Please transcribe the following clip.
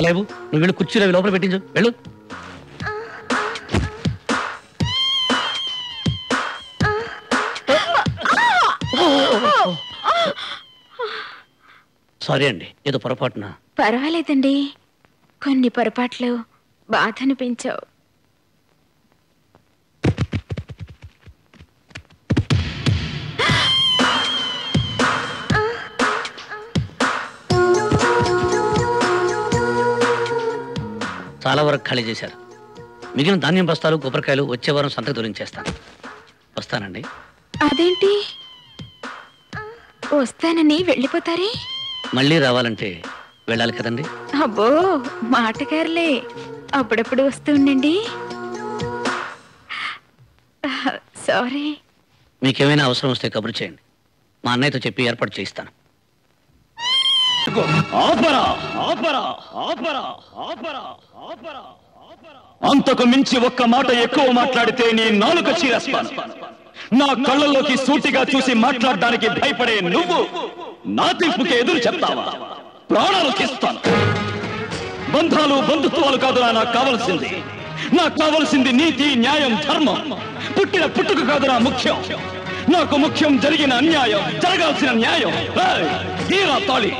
లేవు. నువ్వు వెళ్ళి కుర్చీలో లోపల పెట్టించు. వెళ్ళు. సారీ అండి ఏదో పొరపాటున. పర్వాలేదండి. కొన్ని పొరపాట్లు బాధ అనిపించావు. చాలా వరకు ఖాళీ చేశారు. మిగిలిన ధాన్యం బస్తాలు కొబ్బరికాయలు వచ్చే వారం సంతకు దొరించేస్తాను వస్తానండి. అదేంటి? వస్తానని వెళ్ళిపోతారే? మళ్ళీ రావాలంటే వెళ్ళాలి కదండి. అబ్బో మాటగారులే. అప్పుడప్పుడు వస్తూ ఉండండి. సారీ. మీకేమైనా అవసరం వస్తే కబురు చేయండి. మా అన్నయ్యతో చెప్పి ఏర్పాటు చేయిస్తాను. ఆపరా ఆపరా ఆపరా ఆపరా ఆపరా అంతకు మించి ఒక్క మాట ఎక్కువ మాట్లాడితే నీ నాలుక చీరేస్తాను నా కళ్ళల్లోకి సూటిగా చూసి మాట్లాడడానికి భయపడే నువ్వు నా తీర్పుకి ఎదురు చెప్తావా? ప్రాణాలు తీస్తాను. బంధాలు బంధుత్వాలు కాదురా నాకు కావలసింది. నాకు కావలసింది నీతి న్యాయం ధర్మం. పుట్టిన పుట్టుక కాదురా ముఖ్యం. నాకు ముఖ్యం జరిగిన అన్యాయం జరగాల్సిన న్యాయం. తీరా తాళి.